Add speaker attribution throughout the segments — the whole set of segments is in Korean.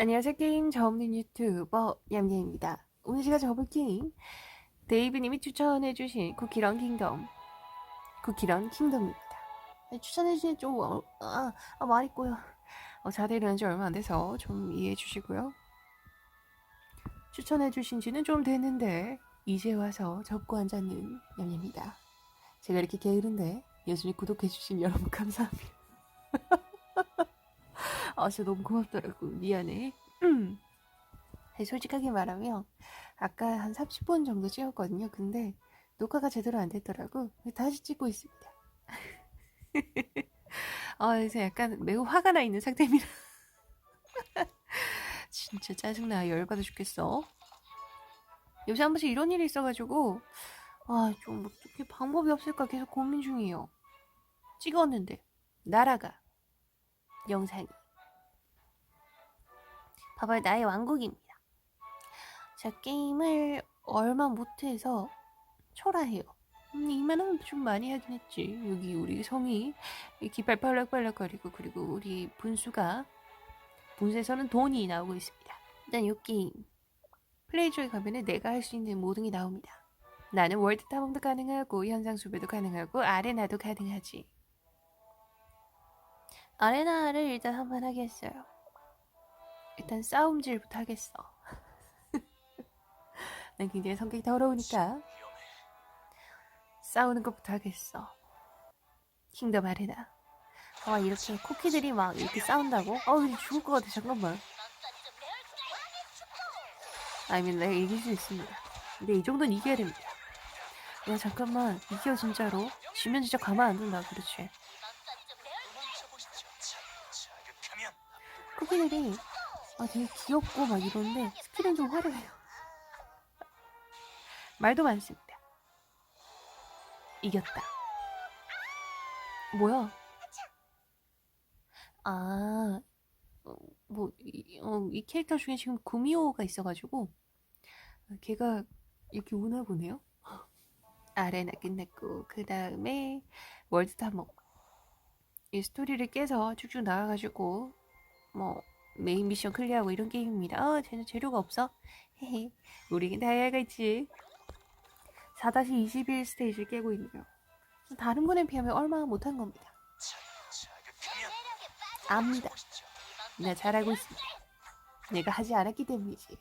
Speaker 1: 안녕하세요. 게임 접는 유튜버 얌얌입니다. 오늘 제가 접을 게임 데이브님이 추천해주신 쿠키런 킹덤 쿠키런 킹덤입니다. 추천해주신 좀 어, 아, 아 말이 꼬여. 어, 자대 일어난 지 얼마 안 돼서 좀 이해해 주시고요. 추천해주신 지는 좀 됐는데 이제 와서 접고 앉았는 얌얌입니다. 제가 이렇게 게으른데 여전히 구독해주신 여러분 감사합니다. 아, 진짜 너무 고맙더라고. 미안해. 음. 솔직하게 말하면, 아까 한 30분 정도 찍었거든요. 근데, 녹화가 제대로 안 됐더라고. 다시 찍고 있습니다. 아, 그래서 약간 매우 화가 나 있는 상태입니다. 진짜 짜증나. 열받아 죽겠어. 요새 한 번씩 이런 일이 있어가지고, 아, 좀 어떻게 방법이 없을까 계속 고민 중이에요. 찍었는데, 나라가, 영상이. 봐봐요, 나의 왕국입니다. 자, 게임을 얼마 못해서 초라해요. 음, 이만은 좀 많이 하긴 했지. 여기 우리 성이 깃발 빨락빨락거리고 그리고 우리 분수가 분수에서는 돈이 나오고 있습니다. 일단 이 게임 플레이 쪽에 가면은 내가 할 수 있는 모든 게 나옵니다. 나는 월드 탐험도 가능하고 현상 수배도 가능하고 아레나도 가능하지. 아레나를 일단 한번 하겠어요. 일단 싸움질부터 하겠어. 난 굉장히 성격이 더러우니까 싸우는 것부터 하겠어. 킹덤 아레나. 아 이렇게 쿠키들이 막 이렇게 싸운다고? 어 이제 죽을 것 같아 잠깐만. 아니면 내가 이길 수 있습니다. 근데 이 정도는 이겨야 됩니다. 야 잠깐만 이겨 진짜로. 지면 진짜 가만 안 둔다 그렇지. 쿠키들이 아 되게 귀엽고 막 이런데 스킬은 좀 화려해요. 말도 많습니다. 이겼다. 뭐야? 아, 어, 뭐, 이, 어, 이 캐릭터 중에 지금 구미호가 있어가지고, 어, 걔가 이렇게 오나 보네요? 아레나 끝냈고, 그 다음에 월드 탐험. 이 스토리를 깨서 쭉쭉 나가가지고, 뭐, 메인 미션 클리어하고 이런 게임입니다. 아, 쟤는 재료가 없어? 우리긴 다이아가 있지. 4-21 스테이지를 깨고 있네요. 다른 분에 비하면 얼마나 못한 겁니다. 압니다. 내가 잘 알고 있습니다. 내가 하지 않았기 때문이지.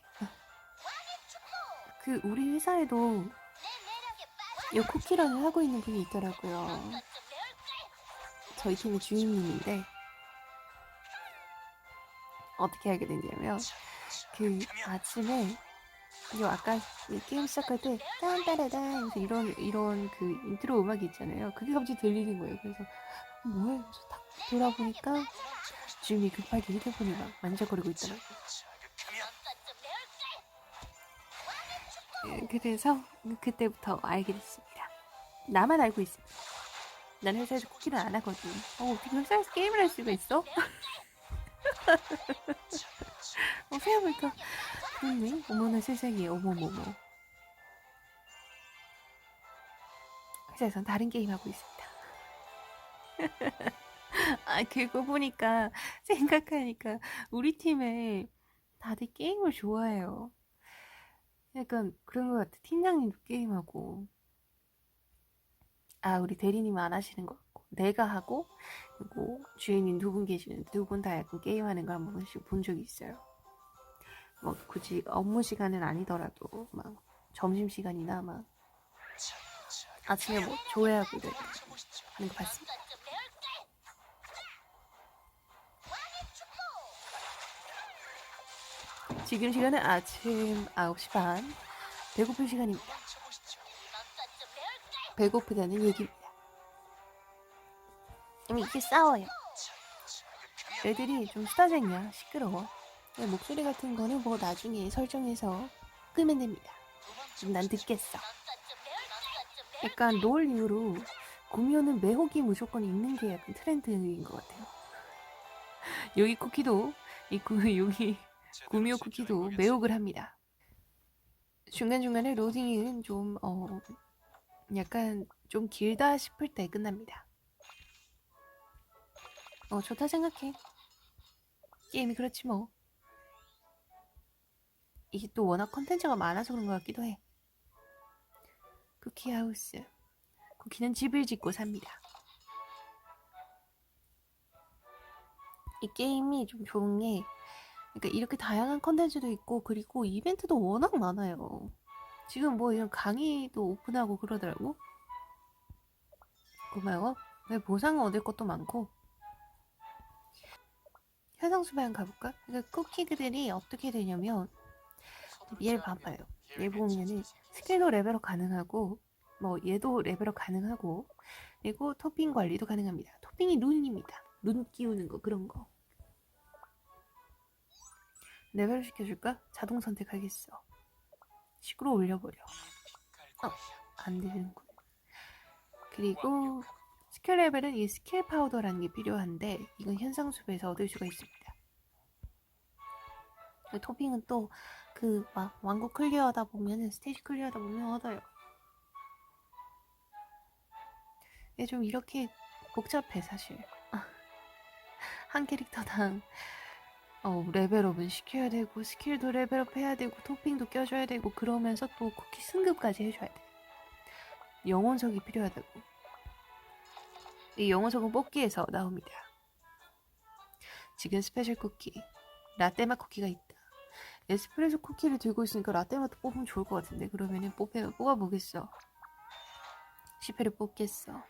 Speaker 1: 그 우리 회사에도 이 쿠키런을 하고 있는 분이 있더라고요. 저희 팀의 주인님인데 어떻게 하게 됐냐면 그 아침에 요 아까 이 게임 시작할 때 딴따라단 이런 이런 그 인트로 음악이 있잖아요. 그게 갑자기 들리는 거예요. 그래서? 그래서 딱 돌아보니까 주임이 급하게 휴대폰을 막 만져거리고 있더라고요. 예, 그래서 그때부터 알게 됐습니다. 나만 알고 있습니다. 난 회사에서 쿠키를 안 하거든. 어, 어떻게 회사에서 게임을 할 수가 있어? 어, 생각해보니까 그렇네. 어머나 세상에, 어머머머. 회사에선 다른 게임 하고 있습니다. 아, 그거 보니까, 생각하니까, 우리 팀에 다들 게임을 좋아해요. 약간 그런 것 같아. 팀장님도 게임하고. 아, 우리 대리님 안 하시는 것 같고. 내가 하고, 그리고 주인님 두 분 계시는데 두분 다 약간 게임하는 걸 한 번씩 본 적이 있어요. 뭐 굳이 업무 시간은 아니더라도 막 점심 시간이나 막 아침에 뭐 조회하고 이래 하는 거 봤습니다. 지금 시간은 아침 9시 반. 배고플 시간입니다. 배고프다는 얘기 음, 이게 싸워요. 애들이 좀 수다쟁이야. 시끄러워. 목소리 같은 거는 뭐 나중에 설정해서 끄면 됩니다. 좀 난 듣겠어. 약간 롤 이후로 구미호는 매혹이 무조건 있는 게 약간 트렌드인 것 같아요. 여기 쿠키도 이 구, 여기 구미호 쿠키도 매혹을 합니다. 중간중간에 로딩은 좀, 어, 약간 좀 길다 싶을 때 끝납니다. 어, 좋다 생각해. 게임이 그렇지 뭐. 이게 또 워낙 컨텐츠가 많아서 그런 것 같기도 해. 쿠키 하우스. 쿠키는 집을 짓고 삽니다. 이 게임이 좀 좋은 게, 그러니까 이렇게 다양한 컨텐츠도 있고, 그리고 이벤트도 워낙 많아요. 지금 뭐 이런 강의도 오픈하고 그러더라고. 고마워. 왜 보상 얻을 것도 많고. 현상수배 한 가볼까? 그러니까 쿠키들이 어떻게 되냐면, 얘를 봐봐요. 얘 보면은 스킬도 레벨업 가능하고 뭐 얘도 레벨업 가능하고 그리고 토핑 관리도 가능합니다. 토핑이 룬입니다. 룬 끼우는 거 그런 거. 레벨업 시켜줄까? 자동 선택하겠어. 10으로 올려버려. 어, 안 되는군. 그리고 스킬 레벨은 이 스킬 파우더라는 게 필요한데 이건 현상수배에서 얻을 수가 있습니다. 그 토핑은 또 그 막 왕국 클리어하다 보면은 스테이지 클리어하다 보면 얻어요. 이게 좀 이렇게 복잡해 사실. 한 캐릭터당 어, 레벨업은 시켜야 되고 스킬도 레벨업 해야 되고 토핑도 껴줘야 되고 그러면서 또 쿠키 승급까지 해줘야 돼. 영혼석이 필요하다고. 이 영혼석은 뽑기에서 나옵니다. 지금 스페셜 쿠키, 라떼맛 쿠키가 있다. 에스프레소 쿠키를 들고 있으니까 라떼맛도 뽑으면 좋을 것 같은데 그러면은 뽑혀, 뽑아보겠어. 10회를 뽑겠어.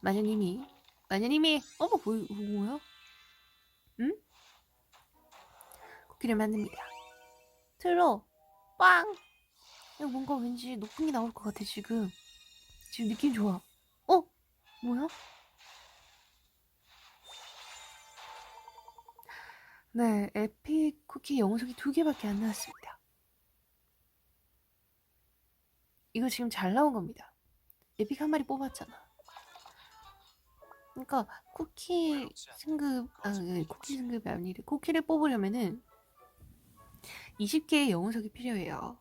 Speaker 1: 마녀님이 마녀님이 어머 뭐, 뭐야? 응? 쿠키를 만듭니다. 틀어 빵. 뭔가 왠지 높은 게 나올 것 같아 지금. 지금 느낌 좋아. 어? 뭐야? 네, 에픽 쿠키 영석이 두 개밖에 안 나왔습니다. 이거 지금 잘 나온 겁니다. 에픽 한 마리 뽑았잖아. 그러니까 쿠키 승급, 아, 네, 쿠키 승급이 아니라 쿠키를 뽑으려면은 20개의 영웅석이 필요해요.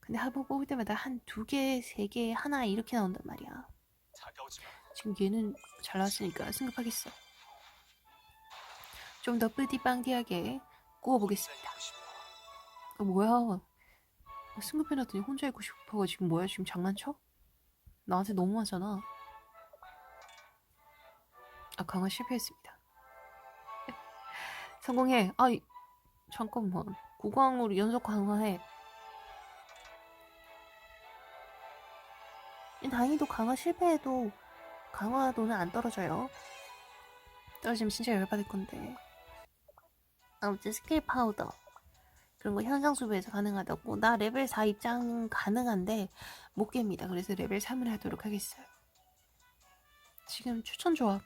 Speaker 1: 근데 한번 뽑을 때마다 한 두 개, 세 개, 하나 이렇게 나온단 말이야. 지금 얘는 잘 나왔으니까 승급하겠어. 좀 더 뿌디빵디하게 구워보겠습니다. 어, 뭐야? 승급해놨더니 혼자 있고 싶어가 지금 뭐야? 지금 장난쳐? 나한테 너무하잖아. 아 강화 실패했습니다. 성공해. 아 이- 잠깐만. 고강으로 연속 강화해. 다행히도 강화 실패해도 강화도는 안 떨어져요. 떨어지면 진짜 열받을 건데. 아무튼 스킬 파우더 그런 거 현상 수배에서 가능하다고. 나 레벨 4 입장 가능한데 못 깹니다. 그래서 레벨 3을 하도록 하겠어요. 지금 추천 조합,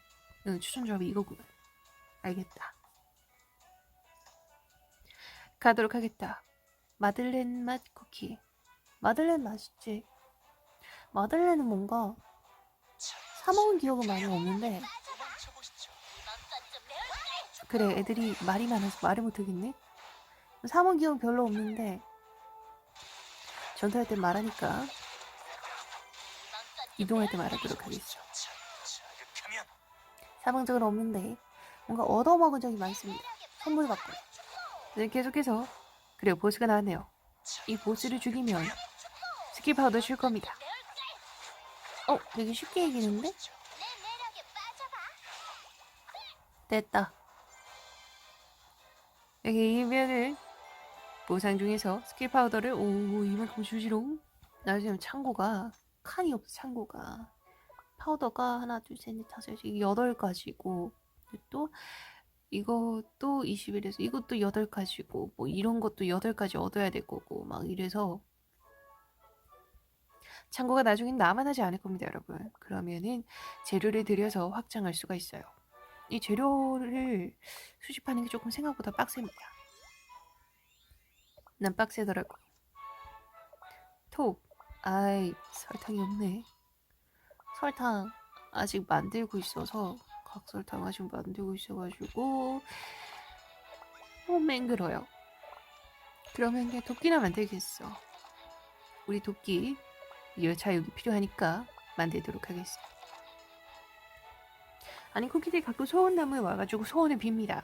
Speaker 1: 응, 추천 조합이 이거구나. 알겠다. 가도록 하겠다. 마들렌 맛 쿠키. 마들렌 맛있지. 마들렌은 뭔가 사먹은 기억은 많이 없는데 그래 애들이 말이 많아서 말을 못하겠네. 사먹은 기억은 별로 없는데 전투할 때 말하니까 이동할 때 말하도록 하겠죠 사망적은 없는데 뭔가 얻어먹은 적이 많습니다. 선물 받고. 네, 계속해서 그리고 보스가 나왔네요. 이 보스를 죽이면 파우더 줄 겁니다 어 되게 쉽게 이기는데? 됐다. 여기 이면은 보상 중에서 스킬 파우더를 오 이만큼 주지롱. 나 지금 창고가 칸이 없어 창고가 파우더가 하나 둘셋넷 다섯 여섯 여덟 가지고 또 이것도 21에서 이것도 여덟 가지고 뭐 이런 것도 여덟 가지 얻어야 될 거고 막 이래서 창고가 나중엔 나만 하지 않을 겁니다, 여러분. 그러면은 재료를 들여서 확장할 수가 있어요. 이 재료를 수집하는 게 조금 생각보다 빡셉니다. 난 빡세더라고. 톡. 아이, 설탕이 없네. 설탕 아직 만들고 있어서 각설탕 아직 만들고 있어가지고 어, 맹글어요. 그러면 그냥 도끼나 만들겠어. 우리 도끼 열차 여기 필요하니까 만들도록 하겠습니다. 아니 쿠키들이 가끔 소원나무에 와가지고 소원을 빕니다.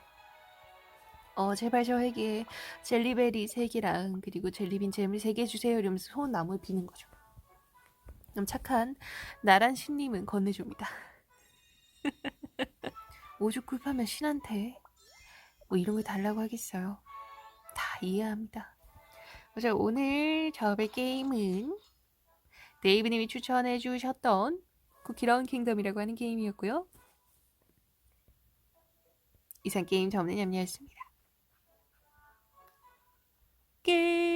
Speaker 1: 어 제발 저에게 젤리베리 3개랑 그리고 젤리빈 잼을 3개 주세요 이러면서 소원 나무를 비는 거죠. 그럼 착한 나란 신님은 건네줍니다. 오죽 급하면 신한테 뭐 이런 거 달라고 하겠어요. 다 이해합니다. 그래서 오늘 저의 게임은 데이브님이 추천해 주셨던 쿠키런 킹덤이라고 하는 게임이었고요. 이상 게임 접는 냠냠이었습니다. 끝.